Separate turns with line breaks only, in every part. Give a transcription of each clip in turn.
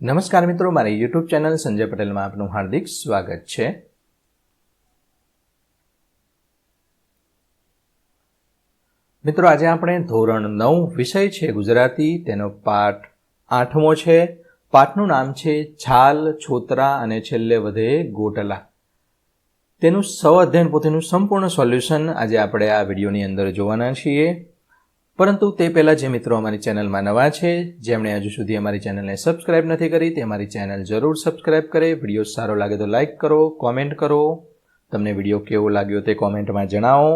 નમસ્કાર મિત્રો, મારી યુટ્યુબ ચેનલ સંજય પટેલમાં આપનું હાર્દિક સ્વાગત છે. મિત્રો, આજે આપણે ધોરણ નવ વિષય છે ગુજરાતી, તેનો પાઠ આઠમો છે. પાઠનું નામ છે છાલ, છોતરા અને છેલ્લે વધે ગોટલા. તેનું સ્વ અધ્યયન પોતેનું સંપૂર્ણ સોલ્યુશન આજે આપણે આ વિડીયોની અંદર જોવાના છીએ. પરંતુ તે પહેલાં જે મિત્રો અમારી ચેનલમાં નવા છે, જેમણે હજુ સુધી અમારી ચેનલને સબસ્ક્રાઇબ નથી કરી, તે અમારી ચેનલ જરૂર સબસ્ક્રાઇબ કરે. વીડિયો સારો લાગે તો લાઇક કરો, કોમેન્ટ કરો. તમને વીડિયો કેવો લાગ્યો તે કોમેન્ટમાં જણાવો.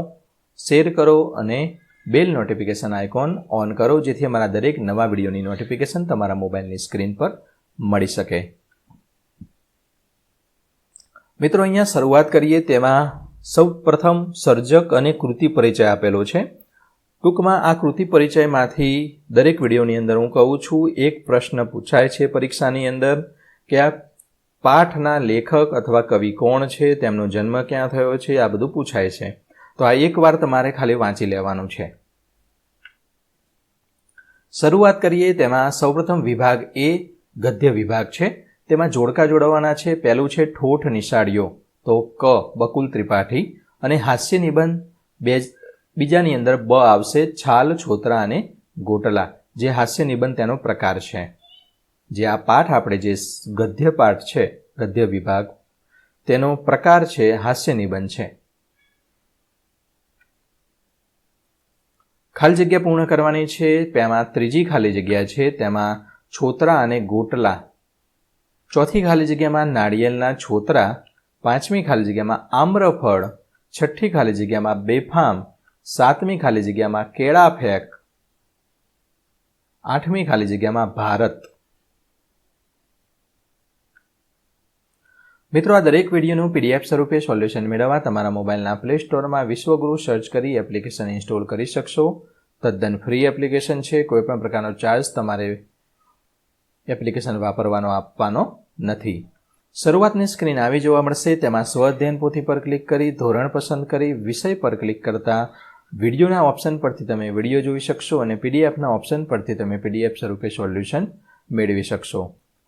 શેર કરો અને બેલ નોટિફિકેશન આઇકોન ઓન કરો, જેથી અમારા દરેક નવા વિડીયોની નોટિફિકેશન તમારા મોબાઈલની સ્ક્રીન પર મળી શકે. મિત્રો, અહીંયા શરૂઆત કરીએ. તેમાં સૌ પ્રથમ સર્જક અને કૃતિ પરિચય આપેલો છે. ટૂંકમાં આ કૃતિ પરિચયમાંથી દરેક વિડીયોની અંદર હું કહું છું, એક પ્રશ્ન પૂછાય છે પરીક્ષાની અંદર કે આ પાઠના લેખક અથવા કવિ કોણ છે, તેમનો જન્મ ક્યાં થયો છે, આ બધું પૂછાય છે. તો આ એકવાર તમારે ખાલી વાંચી લેવાનું છે. શરૂઆત કરીએ, તેમાં સૌપ્રથમ વિભાગ એ ગદ્ય વિભાગ છે. તેમાં જોડકા જોડવાના છે. પહેલું છે ઠોઠ નિશાળીઓ, તો ક, બકુલ ત્રિપાઠી, અને હાસ્ય નિબંધ, બે બીજાની અંદર બ આવશે છાલ, છોતરા અને ગોટલા. જે હાસ્ય નિબંધ તેનો પ્રકાર છે. જે આ પાઠ આપણે જે ગદ્ય પાઠ છે, ગદ્ય વિભાગ, તેનો પ્રકાર છે, હાસ્ય નિબંધ છે. ખાલી જગ્યા પૂર્ણ કરવાની છે, તેમાં ત્રીજી ખાલી જગ્યા છે, તેમાં છોતરા અને ગોટલા. ચોથી ખાલી જગ્યામાં નાળિયેરના છોતરા, પાંચમી ખાલી જગ્યામાં આમ્રફળ, છઠ્ઠી ખાલી જગ્યામાં બેફામ સાતમી ખાલી જગ્યામાં કેળા ફેંક. આઠમી ખાલી જગ્યામાં ભારત. મિત્રો, આ દરેક વિડીયોનું પીડીએફ સ્વરૂપે સોલ્યુશન મેળવવા તમારા મોબાઈલના પ્લે સ્ટોરમાં વિશ્વગુરુ સર્ચ કરી એપ્લિકેશન ઇન્સ્ટોલ કરી શકશો. તદ્દન ફ્રી એપ્લિકેશન છે કોઈપણ પ્રકારનો ચાર્જ તમારે એપ્લિકેશન વાપરવાનો, આપવાનો નથી. શરૂઆતની સ્ક્રીન આવી જોવા મળશે, તેમાં સ્વઅધ્યયન પોથી પર ક્લિક કરી, ધોરણ પસંદ કરી, વિષય પર ક્લિક કરતા વિડીયોના ઓપ્શન પરથી તમે વીડિયો જોઈ શકશો અને પીડીએફના ઓપ્શન પરથી તમે પીડીએફ સ્વરૂપે સોલ્યુશન મેળવી શકશો.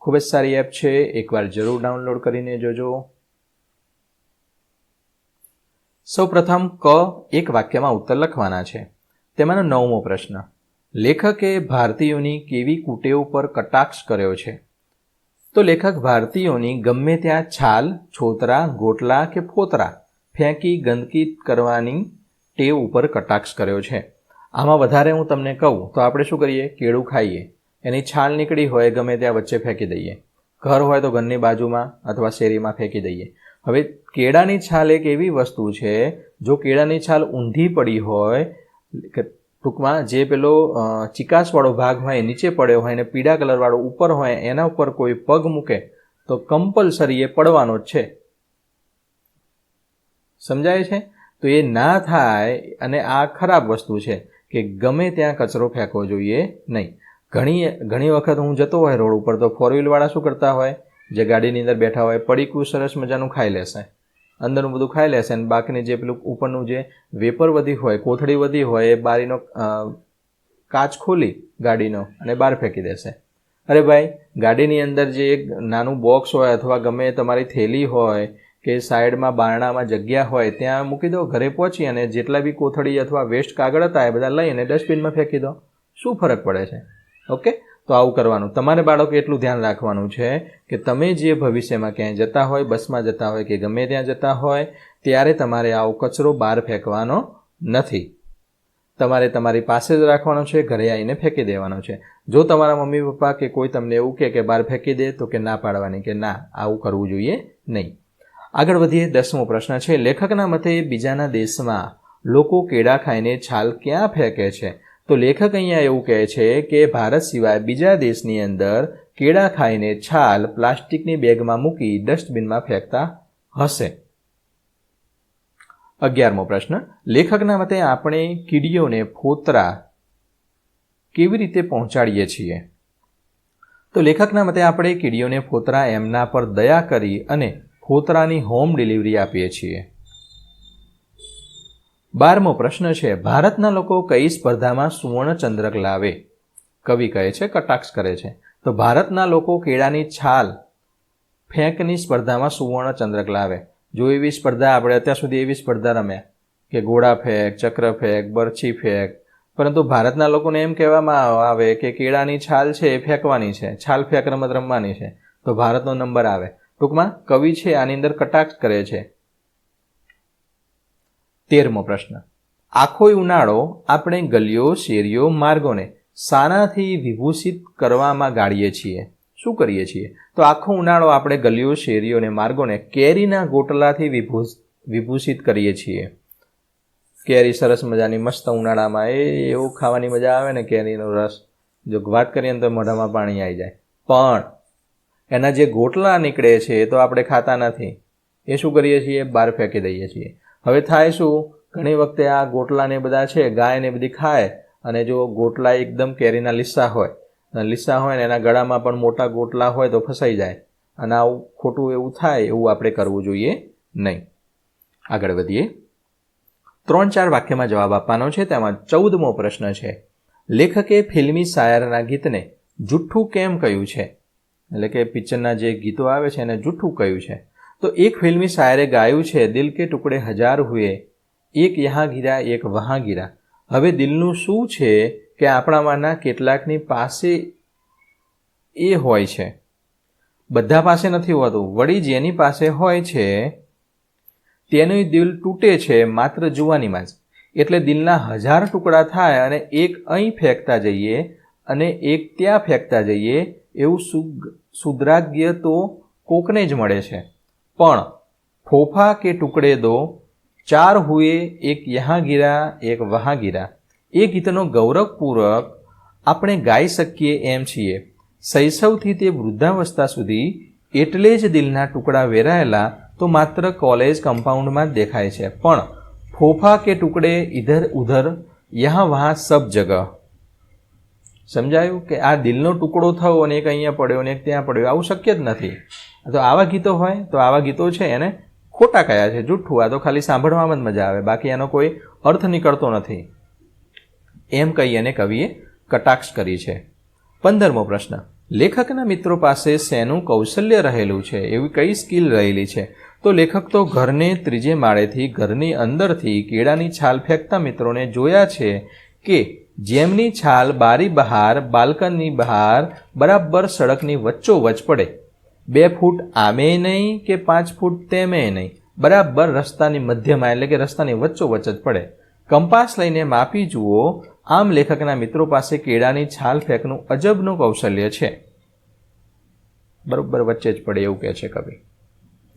ખૂબ જ સારી એપ છે. એકવાર જરૂર ડાઉનલોડ કરીને જોજો. સૌ પ્રથમ ક એક વાક્યમાં ઉત્તર લખવાના છે. તેમાંનો નવમો પ્રશ્ન. લેખકે ભારતીયોની કેવી કુટેવ પર કટાક્ષ કર્યો છે? તો લેખક ભારતીયોની ગમે ત્યાં છાલ, છોતરા, ગોટલા કે ફોતરા ફેંકી ગંદકી કરવાની ટેવ ઉપર કટાક્ષ કર્યો છે. આમાં વધારે હું તમને કહું તો આપણે શું કરીએ? કેળું ખાઈએ. એની છાલ નીકળી હોય ગમે ત્યાં વચ્ચે ફેંકી દઈએ. ઘર હોય તો ઘરની બાજુમાં અથવા શેરીમાં ફેંકી દઈએ. હવે કેળાની છાલ એક એવી વસ્તુ છે, જો કેળાની છાલ ઊંધી પડી હોય ટૂંકમાં જે પેલો ચિકાસવાળો ભાગ હોય નીચે પડ્યો હોય અને પીળા કલરવાળો ઉપર હોય, એના ઉપર કોઈ પગ મૂકે, તો કમ્પલસરી એ પડવાનો જ છે. સમજાય છે? તો એ ના થાય અને આ ખરાબ વસ્તુ છે કે ગમે ત્યાં કચરો ફેંકવો જોઈએ નહીં. ઘણી ઘણી વખત હું જતો હોય રોડ ઉપર તો ફોર વ્હીલવાળા શું કરતા હોય? જે ગાડીની અંદર બેઠા હોય, પડીકું સરસ મજાનું ખાઈ લેશે. અંદરનું બધું ખાઈ લેશે અને બાકીની જે પેલું ઉપરનું જે વેપર વધી હોય, કોથળી વધી હોય, એ બારીનો કાચ ખોલી ગાડીનો અને બહાર ફેંકી દેશે. અરે ભાઈ, ગાડીની અંદર જે એક નાનું બોક્સ હોય અથવા ગમે તમારી થેલી હોય કે સાઈડમાં બારણામાં જગ્યા હોય, ત્યાં મૂકી દો, ઘરે પહોંચી અને જેટલા બી કોથળી અથવા વેસ્ટ કાગળ હતા એ બધા લઈને ડસ્ટબિનમાં ફેંકી દો. શું ફરક પડે છે? ઓકે? તો આવું કરવાનું. તમારે બાળકો એટલું ધ્યાન રાખવાનું છે કે તમે જે ભવિષ્યમાં ક્યાંય જતા હોય, બસમાં જતા હોય કે ગમે ત્યાં જતા હોય, ત્યારે તમારે આવો કચરો બહાર ફેંકવાનો નથી. તમારે તમારી પાસે જ રાખવાનો છે, ઘરે આવીને ફેંકી દેવાનો છે. જો તમારા મમ્મી પપ્પા કે કોઈ તમને એવું કહે કે બહાર ફેંકી દે તો કે ના પાડવાની, કે ના, આવું કરવું જોઈએ નહીં. આગળ વધીએ, દસમો પ્રશ્ન છે, લેખકના મતે બીજાના દેશમાં લોકો કેળા ખાઈને છાલ ક્યાં ફેંકે છે? તો લેખક અહીંયા એવું કહે છે કે ભારત સિવાય બીજા દેશની અંદર કેળા ખાઈને છાલ પ્લાસ્ટિકની બેગમાં મૂકી ડસ્ટબિનમાં ફેંકતા હશે. અગિયારમો પ્રશ્ન, લેખકના મતે આપણે કીડીઓને ફોતરા કેવી રીતે પહોંચાડીએ છીએ? તો લેખકના મતે આપણે કીડીઓને ફોતરા એમના પર દયા કરી અને ફોતરાની હોમ ડિલિવરી આપીએ છીએ. બારમો પ્રશ્ન છે, ભારતના લોકો કઈ સ્પર્ધામાં સુવર્ણ ચંદ્રક લાવે? કવિ કહે છે, કટાક્ષ કરે છે. તો ભારતના લોકો કેળાની છાલ ફેંકની સ્પર્ધામાં સુવર્ણ ચંદ્રક લાવે. જો એવી સ્પર્ધા, આપણે અત્યાર સુધી એવી સ્પર્ધા રમ્યા કે ઘોડા ફેંક, ચક્ર ફેંક, બરછી ફેંક. પરંતુ ભારતના લોકોને એમ કહેવામાં આવે કે કેળાની છાલ છે એ ફેંકવાની છે, છાલ ફેંક રમત રમવાની છે. તો ભારતનો નંબર આવે. ટૂંકમાં કવિ છે, આની અંદર કટાક્ષ કરે છે. તેરમો પ્રશ્ન. આખો ઉનાળો આપણે ગલીઓ, શેરીઓ, માર્ગોને સાનાથી વિભૂષિત કરવામાં ગાળીએ છીએ. શું કરીએ છીએ? તો આખો ઉનાળો આપણે ગલીઓ, શેરીઓ અને માર્ગોને કેરીના ગોટલાથી વિભૂષિત કરીએ છીએ. કેરી સરસ મજાની, મસ્ત ઉનાળામાં એ એવું ખાવાની મજા આવે ને, કેરીનો રસ. જો વાત કરીએ ને તો મોઢામાં પાણી આવી જાય. પણ એના જે ગોટલા નીકળે છે એ તો આપણે ખાતા નથી. એ શું કરીએ છીએ? બહાર ફેંકી દઈએ છીએ. હવે થાય શું? ઘણી વખતે આ ગોટલા ને બધા છે, ગાય ને બધી ખાય અને જો ગોટલા એકદમ કેરીના લીસા હોય લીસા હોય ને એના ગળામાં પણ મોટા ગોટલા હોય તો ફસાઈ જાય. અને આવું ખોટું એવું થાય, એવું આપણે કરવું જોઈએ નહીં. આગળ વધીએ. ત્રણ ચાર વાક્યમાં જવાબ આપવાનો છે, તેમાં ચૌદમો પ્રશ્ન છે. લેખકે ફિલ્મી શાયરના ગીતને જુઠ્ઠું કેમ કહ્યું છે? એટલે કે પિક્ચરના જે ગીતો આવે છે એને જુઠ્ઠું કહ્યું છે. તો એક ફિલ્મી શાયરે ગાયું છે, દિલ કે ટુકડે હજાર હુએ, એક યહાં ગીરા, એક વહાં ગીરા. હવે દિલનું શું છે કે આપણામાંના કેટલાકની પાસે એ હોય છે? બધા પાસે નથી હોતું. વળી જેની પાસે હોય છે તેનું દિલ તૂટે છે માત્ર જુવાનીમાં જ. એટલે દિલના હજાર ટુકડા થાય અને એક અહીં ફેંકતા જઈએ અને એક ત્યાં ફેંકતા જઈએ એવું સુદ્રાગ્ય તો કોકને જ મળે છે. પણ ફોફા કે ટુકડે દો, ચાર હુએ એક યહાં ગીરા એક વહાં ગીરા એ ગીતનો ગૌરવપૂર્વક આપણે ગાઈ શકીએ એમ છીએ. શૈશવથી તે વૃદ્ધાવસ્થા સુધી એટલે જ દિલના ટુકડા વેરાયેલા તો માત્ર કોલેજ કમ્પાઉન્ડમાં જ દેખાય છે. પણ ફોફા કે ટુકડે ઇધર ઉધર, યહાં વહાં સબ જગહ. સમજાયું કે આ દિલનો ટુકડો થયો અને એક અહીંયા પડ્યો ને એક ત્યાં પડ્યો, આવું શક્ય જ નથી. તો આવા ગીતો હોય, તો આવા ગીતો છે, એને ખોટા કયા છે? જૂઠું આ તો ખાલી સાંભળવામાં જ મજા આવે. બાકી એનો કોઈ અર્થ નીકળતો નથી. એમ કહી અને કવિએ કટાક્ષ કરી છે. પંદરમો પ્રશ્ન. લેખકના મિત્રો પાસે શેનું કૌશલ્ય રહેલું છે? એવી કઈ સ્કિલ રહેલી છે? તો લેખક તો ઘરને ત્રીજે માળેથી, ઘરની અંદરથી, કેળાની છાલ ફેંકતા મિત્રોને જોયા છે કે જેમની છાલ બારી બહાર, બાલ્કનની બહાર, બરાબર સડકની વચ્ચોવચ પડે. બે ફૂટ આમે નહીં કે પાંચ ફૂટ તેમે નહીં. બરાબર રસ્તાની મધ્યમાં એટલે કે રસ્તાની વચ્ચોવચ જ પડે. કંપાસ લઈને માપી જુઓ, આમ લેખકના મિત્રો પાસે કેળાની છાલ ફેંકનું અજબનું કૌશલ્ય છે. બરોબર વચ્ચે જ પડે એવું કહે છે કવિ.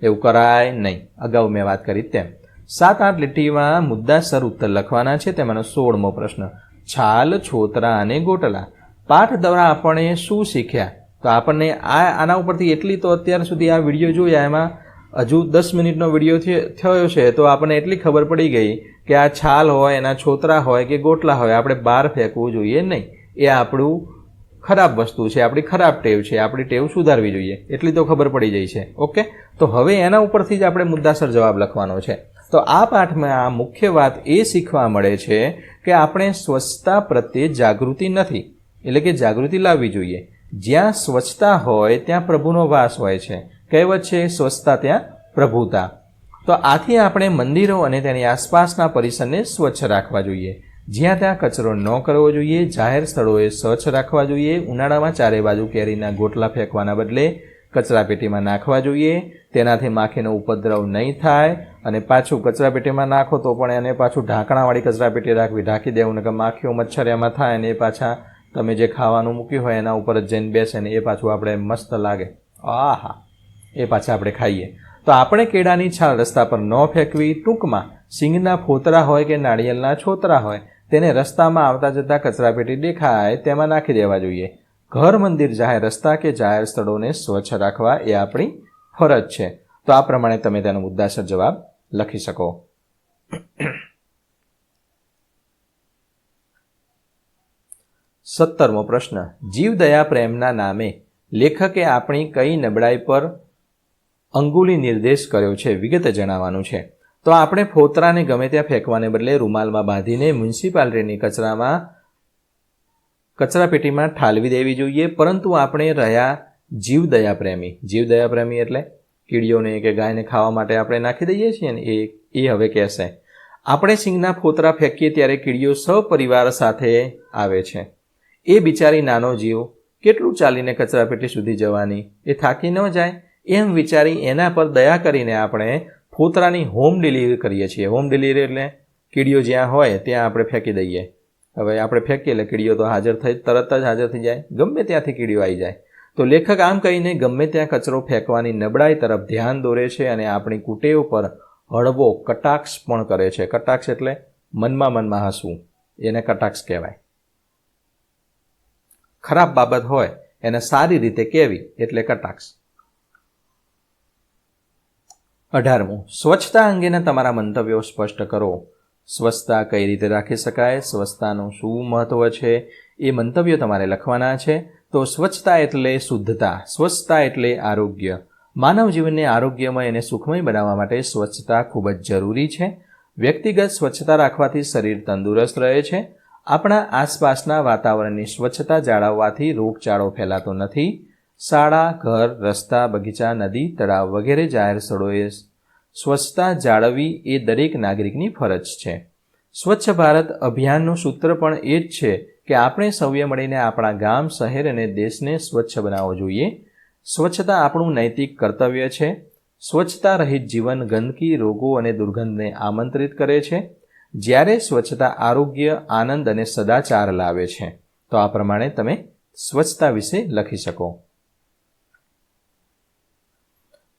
એવું કરાય નહીં. અગાઉ મેં વાત કરી તેમ. સાત આઠ લીટીમાં મુદ્દાસર ઉત્તર લખવાના છે, તેમાંનો સોળમો પ્રશ્ન. છાલ, છોતરા અને ગોટલા. પાઠ દ્વારા આપણે શું શીખ્યા? તો આપણને આ આના ઉપરથી એટલી તો અત્યાર સુધી આ વીડિયો જોયા, એમાં હજુ દસ મિનિટનો વીડિયો થયો છે, તો આપણને એટલી ખબર પડી ગઈ કે આ છાલ હોય, એના છોતરા હોય કે ગોટલા હોય, આપણે બહાર ફેંકવું જોઈએ નહીં. એ આપણું ખરાબ વસ્તુ છે, આપણી ખરાબ ટેવ છે, આપણી ટેવ સુધારવી જોઈએ. એટલી તો ખબર પડી જાય છે. ઓકે? તો હવે એના ઉપરથી જ આપણે મુદ્દાસર જવાબ લખવાનો છે. તો આ પાઠમાં આ મુખ્ય વાત એ શીખવા મળે છે કે આપણે સ્વચ્છતા પ્રત્યે જાગૃતિ નથી, એટલે કે જાગૃતિ લાવવી જોઈએ. જ્યાં સ્વચ્છતા હોય, ત્યાં પ્રભુનો વાસ હોય છે. કહેવત છે, સ્વચ્છતા ત્યાં પ્રભુતા. તો આથી આપણે મંદિરો અને તેની આસપાસના પરિસરને સ્વચ્છ રાખવા જોઈએ. જ્યાં ત્યાં કચરો ન કરવો જોઈએ, જાહેર સ્થળોએ સ્વચ્છ રાખવા જોઈએ, ઉનાળામાં ચારે બાજુ કેરીના ગોટલા ફેંકવાના બદલે કચરાપેટીમાં નાખવા જોઈએ તેનાથી માખીનો ઉપદ્રવ નહીં થાય અને પાછું કચરાપેટીમાં નાખો તો પણ એને પાછું ઢાંકણાવાળી કચરાપેટી રાખવી, ઢાંકી દેવું કે માખીઓ મચ્છર એમાં થાય અને એ પાછા તમે જે ખાવાનું મૂક્યું હોય એના ઉપર જ જઈને બેસે ને એ પાછું આપણે મસ્ત લાગે. આહા! એ પાછા આપણે ખાઈએ. તો આપણે કેળાની છાલ રસ્તા પર ન ફેંકવી, ટૂંકમાં સિંગના ફોતરા હોય કે નાળિયેરના છોતરા હોય, તેને રસ્તામાં આવતા જતા કચરાપેટી દેખાય તેમાં નાખી દેવા જોઈએ. ઘર મંદિર જાહેર રસ્તા કે જાહેર સ્થળોને સ્વચ્છ રાખવા એ આપણી ફરજ છે. તો આ પ્રમાણે તમે તેનો મુદ્દાસર જવાબ લખી શકો. સત્તરમો પ્રશ્ન. જીવદયા પ્રેમના નામે લેખકે આપણી કઈ નબળાઈ પર અંગુલી નિર્દેશ કર્યો છે વિગતે જણાવવાનું છે. તો આપણે ફોતરાને ગમે ત્યાં ફેંકવાને બદલે રૂમાલમાં બાંધીને મ્યુનિસિપાલિટીની કચરામાં, કચરાપેટીમાં ઠાલવી દેવી જોઈએ, પરંતુ આપણે રહ્યા જીવદયા પ્રેમી જીવદયા પ્રેમી એટલે કીડીઓને કે ગાયને ખાવા માટે આપણે નાખી દઈએ છીએ ને એ એ હવે કહેશે. આપણે સિંગના ફોતરા ફેંકીએ ત્યારે કીડીઓ સપરિવાર સાથે આવે છે. એ બિચારી નાનો જીવ કેટલું ચાલીને કચરાપેટી સુધી જવાની? એ થાકી ન જાય. એમ વિચારી એના પર દયા કરીને આપણે ફોતરાની હોમ ડિલિવરી કરીએ છીએ. હોમ ડિલિવરી એટલે કીડીઓ જ્યાં હોય ત્યાં આપણે ફેંકી દઈએ. હવે આપણે ફેંકીએ એટલે કીડીઓ તો હાજર થઈ તરત જ હાજર થઈ જાય. ગમે ત્યાંથી કીડીઓ આવી જાય. તો લેખક આમ કહીને ગમે ત્યાં કચરો ફેંકવાની નબળાઈ તરફ ધ્યાન દોરે છે અને આપણી કુટેવ પર હળવો કટાક્ષ પણ કરે છે. કટાક્ષ એટલે મનમાં મનમાં હસવું. એને કટાક્ષ કહેવાય. ખરાબ બાબત હોય, એને સારી રીતે કહેવી એટલે કટાક્ષ. અઢારમું, સ્વચ્છતા અંગેના તમારા મંતવ્યો સ્પષ્ટ કરો. સ્વચ્છતા કઈ રીતે રાખી શકાય? સ્વચ્છતાનું શું મહત્વ છે? એ મંતવ્યો તમારે લખવાના છે. તો સ્વચ્છતા એટલે શુદ્ધતા, સ્વચ્છતા એટલે આરોગ્ય. માનવ જીવનને આરોગ્યમય અને સુખમય બનાવવા માટે સ્વચ્છતા ખૂબ જ જરૂરી છે. વ્યક્તિગત સ્વચ્છતા રાખવાથી શરીર તંદુરસ્ત રહે છે. આપણા આસપાસના વાતાવરણની સ્વચ્છતા જાળવવાથી રોગચાળો ફેલાતો નથી. શાળા, ઘર, રસ્તા, બગીચા, નદી, તળાવ વગેરે જાહેર સ્થળોએ સ્વચ્છતા જાળવવી એ દરેક નાગરિકની ફરજ છે. સ્વચ્છ ભારત અભિયાનનું સૂત્ર પણ એ જ છે કે આપણે સૌએ મળીને આપણા ગામ, શહેર અને દેશને સ્વચ્છ બનાવવો જોઈએ. સ્વચ્છતા આપણું નૈતિક કર્તવ્ય છે. સ્વચ્છતા રહિત જીવન, ગંદકી, રોગો અને દુર્ગંધને આમંત્રિત કરે છે. જ્યારે સ્વચ્છતા આરોગ્ય, આનંદ અને સદાચાર લાવે છે. તો આ પ્રમાણે તમે સ્વચ્છતા વિશે લખી શકો.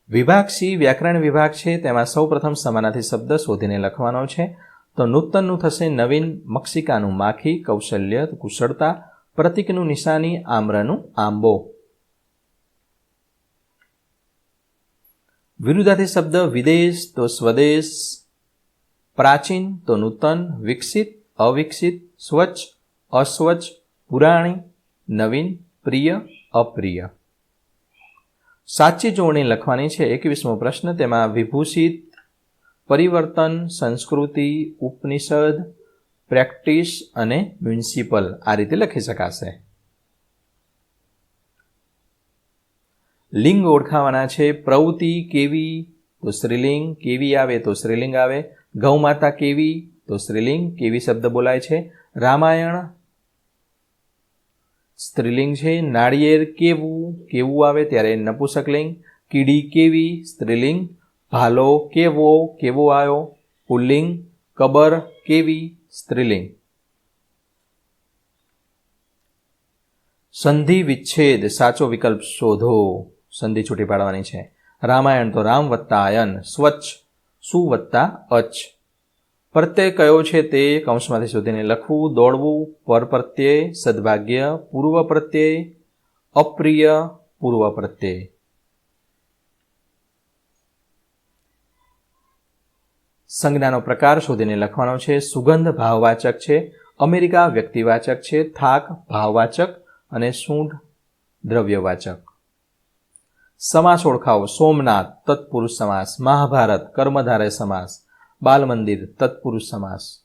વિભાગ સી, વ્યાકરણ વિભાગ છે. તેમાં સૌ પ્રથમ સમાનાથી શબ્દ શોધીને લખવાનો છે. તો નૂતનનું થશે નવીન મક્ષિકાનું માખી, કૌશલ્ય, કુશળતા, પ્રતિકનું નિશાની, આમ્રનું આંબો. વિરુદ્ધાથી શબ્દ વિદેશ તો સ્વદેશ, પ્રાચીન તો નૂતન, વિકસિત, અવિકસિત, સ્વચ્છ, અસ્વચ્છ, પુરાણી, નવીન, પ્રિય, અપ્રિય. સાચી જોડણી લખવાની છે એકવીસમો પ્રશ્ન, તેમાં વિભૂષિત પરિવર્તન, સંસ્કૃતિ, ઉપનિષદ, પ્રેક્ટિસ અને મ્યુનિસિપલ આ રીતે લખી શકાશે. લિંગ ઓળખાવાના છે, પ્રવૃત્તિ કેવી? તો સ્ત્રીલિંગ કેવી આવે તો સ્ત્રીલિંગ આવે. ગૌ માતા કેવી? તો સ્ત્રીલિંગ. કેવી શબ્દ બોલાય છે? રામાયણ? સ્ત્રીલિંગ છે, નાળિયેર કેવું? કેવું આવે ત્યારે નપુસકલિંગ. કીડી કેવી? સ્ત્રીલિંગ. ભાલો કેવો કેવો આવ્યો પુલ્લિંગ, કબર, કેવી? સ્ત્રીલિંગ. સંધિ વિચ્છેદ, સાચો વિકલ્પ શોધો. સંધિ છૂટી પાડવાની છે. રામાયણ તો રામ વત્તા આયન, સ્વચ્છ, સુ વત્તા અચ પ્રત્યય કયો છે તે કૌંસમાંથી શોધીને લખવું, દોડવું, પર પ્રત્યય, સદભાગ્ય, પૂર્વ પ્રત્યય, અપ્રિય, પૂર્વ પ્રત્યય. સંજ્ઞાનો પ્રકાર શોધીને લખવાનો છે. સુગંધ ભાવવાચક છે. અમેરિકા વ્યક્તિવાચક છે. થાક ભાવવાચક અને સૂંઢ દ્રવ્યવાચક. સમાસ ઓળખાવો. સોમનાથ, તત્પુરુષ સમાસ. મહાભારત, કર્મધારય સમાસ. બાલ મંદિર તત્પુરુષ સમાસ.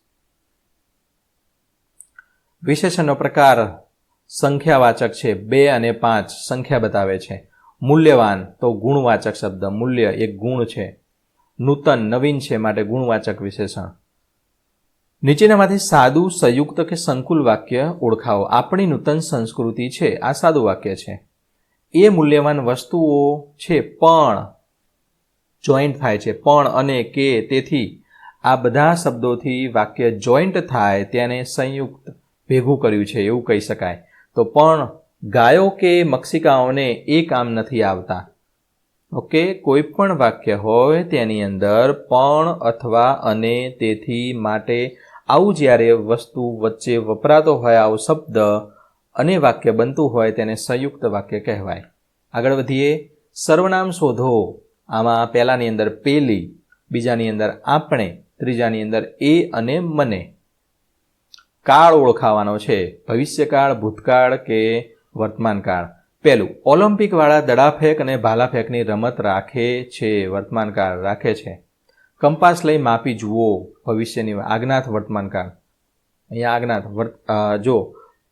વિશેષણનો પ્રકાર સંખ્યાવાચક છે. બે અને પાંચ સંખ્યા બતાવે છે. મૂલ્યવાન તો ગુણવાચક શબ્દ. મૂલ્ય એક ગુણ છે. નૂતન, નવીન છે માટે ગુણવાચક વિશેષણ. નીચેનામાંથી સાદું, સંયુક્ત કે સંકુલ વાક્ય ઓળખાવો. આપણી નૂતન સંસ્કૃતિ છે, આ સાદું વાક્ય છે. એ મૂલ્યવાન વસ્તુઓ છે, પણ જોઈન્ટ થાય છે. પણ અને કે, તેથી આ બધા શબ્દોથી વાક્ય જોઈન્ટ થાય તેને સંયુક્ત ભેગું કર્યું છે, એવું કહી શકાય. તો પણ ગાયો કે મક્ષિકાઓને એ કામ નથી આવતા. ઓકે, કોઈ પણ વાક્ય હોય તેની અંદર પણ અથવા અને તેથી માટે આવું જ્યારે વસ્તુ વચ્ચે વપરાતો હોય, આવો શબ્દ અને વાક્ય બનતું હોય તેને સંયુક્ત વાક્ય કહેવાય. આગળ વધીએ. સર્વનામ શોધો. આમાં પહેલાની અંદર પેલી, બીજાની અંદર આપણે, ત્રીજાની અંદર એ અને મને. કાળ ઓળખાવાનો છે. ભવિષ્યકાળ, ભૂતકાળ કે વર્તમાનકાળ? પહેલું, ઓલિમ્પિકવાળા દડાફેંક અને ભાલાફેંકની રમત રાખે છે, વર્તમાનકાળ રાખે છે. કંપાસ લઈ માપી જુઓ, ભવિષ્યની આજ્ઞાત વર્તમાનકાળ. અહીંયા આજ્ઞાત જો,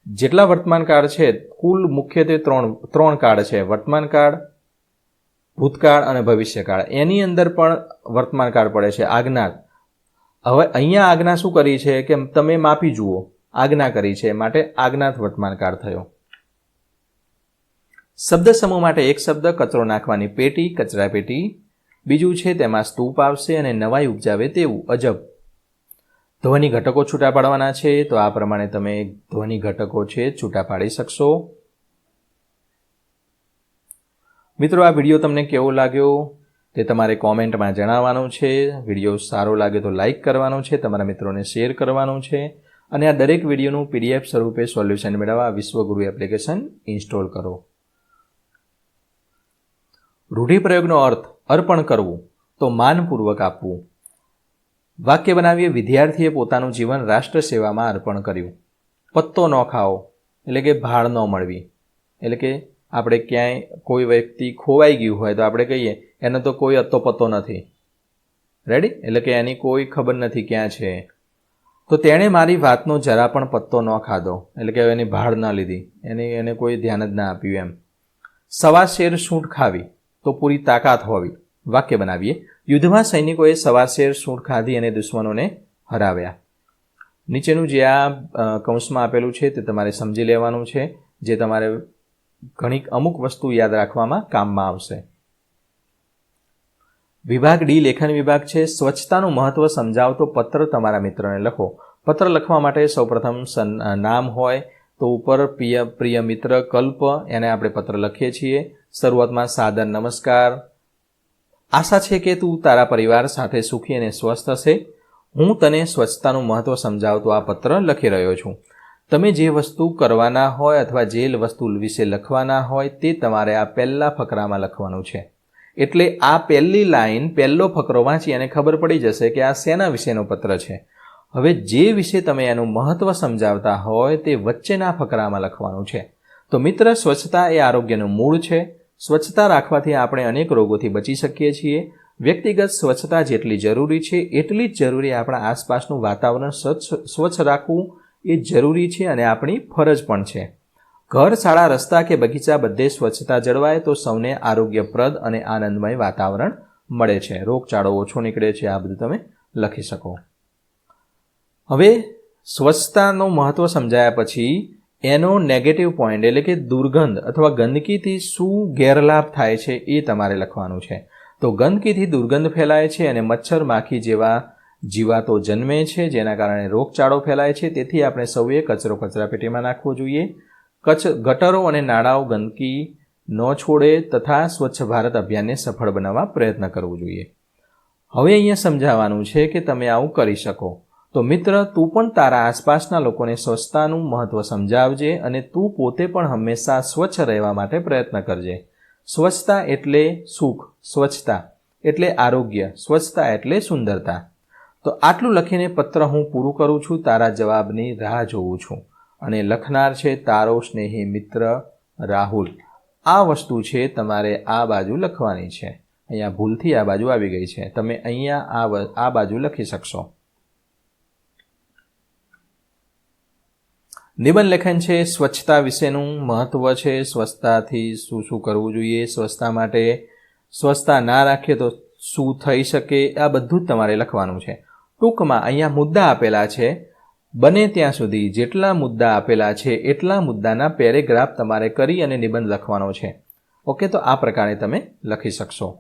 જેટલા વર્તમાન કાળ છે, કુલ મુખ્યત્વે ત્રણ ત્રણ કાળ છે વર્તમાન કાળ ભૂતકાળ અને ભવિષ્યકાળ. એની અંદર પણ વર્તમાન કાળ પડે છે આજ્ઞાત હવે અહીંયા આજ્ઞા શું કરી છે કે તમે માપી જુઓ આજ્ઞા કરી છે, માટે આજ્ઞાત વર્તમાન કાળ થયો. શબ્દ સમૂહ માટે એક શબ્દ કચરો નાખવાની પેટી, કચરા પેટી. બીજું છે, તેમાં સ્તૂપ આવશે અને નવાઈ ઉપજાવે તેવું, અજબ. ધ્વનિ ઘટકો છૂટા પાડવાના છે, તો આ પ્રમાણે તમે ધ્વનિ ઘટકો છે, છૂટા પાડી શકશો. મિત્રો, આ વીડિયો તમને કેવો લાગ્યો? તે તમારે કોમેન્ટમાં જણાવવાનું છે. વીડિયો સારો લાગે તો લાઇક કરવાનો છે, તમારા મિત્રોને શેર કરવાનું છે. અને આ દરેક વિડીયોનું પીડીએફ સ્વરૂપે સોલ્યુશન મેળવવા વિશ્વગુરુ એપ્લિકેશન ઇન્સ્ટોલ કરો. રૂઢિપ્રયોગનો અર્થ અર્પણ કરવું, તો માનપૂર્વક આપવું. વાક્ય બનાવીએ વિદ્યાર્થીએ પોતાનું જીવન રાષ્ટ્ર સેવામાં અર્પણ કર્યું. પત્તો ન ખાઓ, એટલે કે ભાળ ન મળવી. એટલે કે આપણે ક્યાંય કોઈ વ્યક્તિ ખોવાઈ ગયું હોય તો આપણે કહીએ, એનો તો કોઈ અત્તો પત્તો નથી. રેડી એટલે કે એની કોઈ ખબર નથી ક્યાં છે. તો તેણે મારી વાતનો જરા પણ પત્તો ન ખાધો, એટલે કે એની ભાળ ન લીધી. એની, એને કોઈ ધ્યાન જ ના આપ્યું એમ. સવા શેર સૂંઠ ખાવી. તો પૂરી તાકાત હોવી. વાક્ય બનાવીએ. યુદ્ધમાં સૈનિકોએ સવાશેર સૂંઠ ખાધી અને દુશ્મનોને હરાવ્યા. નીચેનું જે આ કૌંસમાં આપેલું છે તે તમારે સમજી લેવાનું છે, જે તમારે ઘણી અમુક વસ્તુ યાદ રાખવામાં કામમાં આવશે. વિભાગ ડી, લેખન વિભાગ છે. સ્વચ્છતાનું મહત્વ સમજાવતો પત્ર તમારા મિત્રને લખો. પત્ર લખવા માટે સૌપ્રથમ નામ હોય તો ઉપર પ્રિય પ્રિય મિત્ર કલ્પ એને આપણે પત્ર લખીએ છીએ. શરૂઆતમાં સાદર નમસ્કાર. આશા છે કે તું તારા પરિવાર સાથે સુખી અને સ્વસ્થ હશે. હું તને સ્વચ્છતાનું મહત્વ સમજાવતો આ પત્ર લખી રહ્યો છું. તમે જે વસ્તુ કરવાના હોય અથવા જે વસ્તુ વિશે લખવાના હોય તે તમારે આ પહેલા ફકરામાં લખવાનું છે. એટલે આ પહેલી લાઈન પહેલો ફકરો વાંચી અને ખબર પડી જશે કે આ શેના વિશેનો પત્ર છે. હવે જે વિશે તમે એનું મહત્વ સમજાવતા હોય તે વચ્ચેના ફકરામાં લખવાનું છે. તો મિત્ર, સ્વચ્છતા એ આરોગ્યનું મૂળ છે. સ્વચ્છતા રાખવાથી આપણે અનેક રોગોથી બચી શકીએ છીએ. વ્યક્તિગત સ્વચ્છતા જેટલી જરૂરી છે, એટલી જ જરૂરી આપણા આસપાસનું વાતાવરણ સ્વચ્છ સ્વચ્છ રાખવું એ જરૂરી છે અને આપણી ફરજ પણ છે. ઘર, શાળા, રસ્તા કે બગીચા બધે સ્વચ્છતા જળવાય તો સૌને આરોગ્યપ્રદ અને આનંદમય વાતાવરણ મળે છે. રોગચાળો ઓછો નીકળે છે, આ બધું તમે લખી શકો. હવે સ્વચ્છતાનું મહત્વ સમજાયા પછી એનો નેગેટિવ પોઈન્ટ એટલે કે દુર્ગંધ અથવા ગંદકીથી શું ગેરલાભ થાય છે એ તમારે લખવાનું છે. તો ગંદકીથી દુર્ગંધ ફેલાય છે અને મચ્છર માખી જેવા જીવાતો જન્મે છે, જેના કારણે રોગચાળો ફેલાય છે. તેથી આપણે સૌએ કચરો કચરાપેટીમાં નાખવો જોઈએ. કચ્છ ગટરો અને નાળાઓ ગંદકી ન છોડે તથા સ્વચ્છ ભારત અભિયાનને સફળ બનાવવા પ્રયત્ન કરવો જોઈએ. હવે અહીંયા સમજાવવાનું છે કે તમે આવું કરી શકો. તો મિત્ર, તું પણ તારા આસપાસના લોકોને સ્વચ્છતાનું મહત્વ સમજાવજે અને તું પોતે પણ હંમેશા સ્વચ્છ રહેવા માટે પ્રયત્ન કરજે. સ્વચ્છતા એટલે સુખ, સ્વચ્છતા એટલે આરોગ્ય, સ્વચ્છતા એટલે સુંદરતા. તો આટલું લખીને પત્ર હું પૂરું કરું છું, તારા જવાબની રાહ જોઉં છું. અને લખનાર છે તારો સ્નેહી મિત્ર રાહુલ. આ વસ્તુ છે તમારે આ બાજુ લખવાની છે. અહીંયા ભૂલથી આ બાજુ આવી ગઈ છે. તમે અહીંયા આ આ બાજુ લખી શકશો. નિબંધ લેખન છે, સ્વચ્છતા વિશેનું મહત્વ છે, સ્વચ્છતાથી શું શું કરવું જોઈએ, સ્વચ્છતા માટે સ્વચ્છતા ના રાખીએ તો શું થઈ શકે, આ બધું જ તમારે લખવાનું છે. ટૂંકમાં અહીંયા મુદ્દા આપેલા છે, બને ત્યાં સુધી જેટલા મુદ્દા આપેલા છે, એટલા મુદ્દાના પેરેગ્રાફ તમારે કરી અને નિબંધ લખવાનો છે. ઓકે, તો આ પ્રકારે તમે લખી શકશો.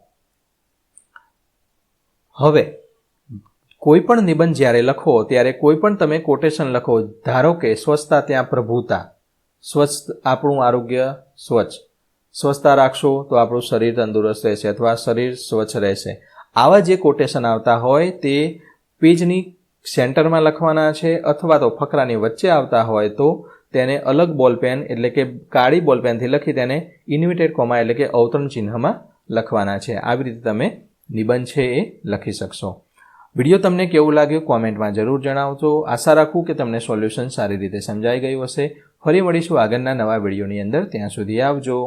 હવે કોઈ પણ નિબંધ જ્યારે લખો, ત્યારે કોઈ પણ તમે કોટેશન લખો, ધારો કે સ્વચ્છતા ત્યાં પ્રભુતા. સ્વચ્છ આપણું આરોગ્ય સ્વચ્છ. સ્વચ્છતા રાખશો તો આપણું શરીર તંદુરસ્ત રહેશે અથવા શરીર સ્વચ્છ રહેશે. આવા જે કોટેશન આવતા હોય તે પેજની સેન્ટરમાં લખવાના છે અથવા તો ફકરાની વચ્ચે આવતા હોય તો તેને અલગ બોલપેન એટલે કે કાળી બોલપેનથી લખી તેને ઇન્વિટેડ કોમા એટલે કે અવતરણ ચિહ્નમાં લખવાના છે. આવી રીતે તમે નિબંધ છે એ લખી શકશો. વીડિયો તમને કેવું લાગ્યું કોમેન્ટમાં જરૂર જણાવજો. આશા રાખું કે તમને સોલ્યુશન સારી રીતે સમજાઈ ગયું હશે. ફરી મળીશું આગળના નવા વિડીયોની અંદર. ત્યાં સુધી આવજો.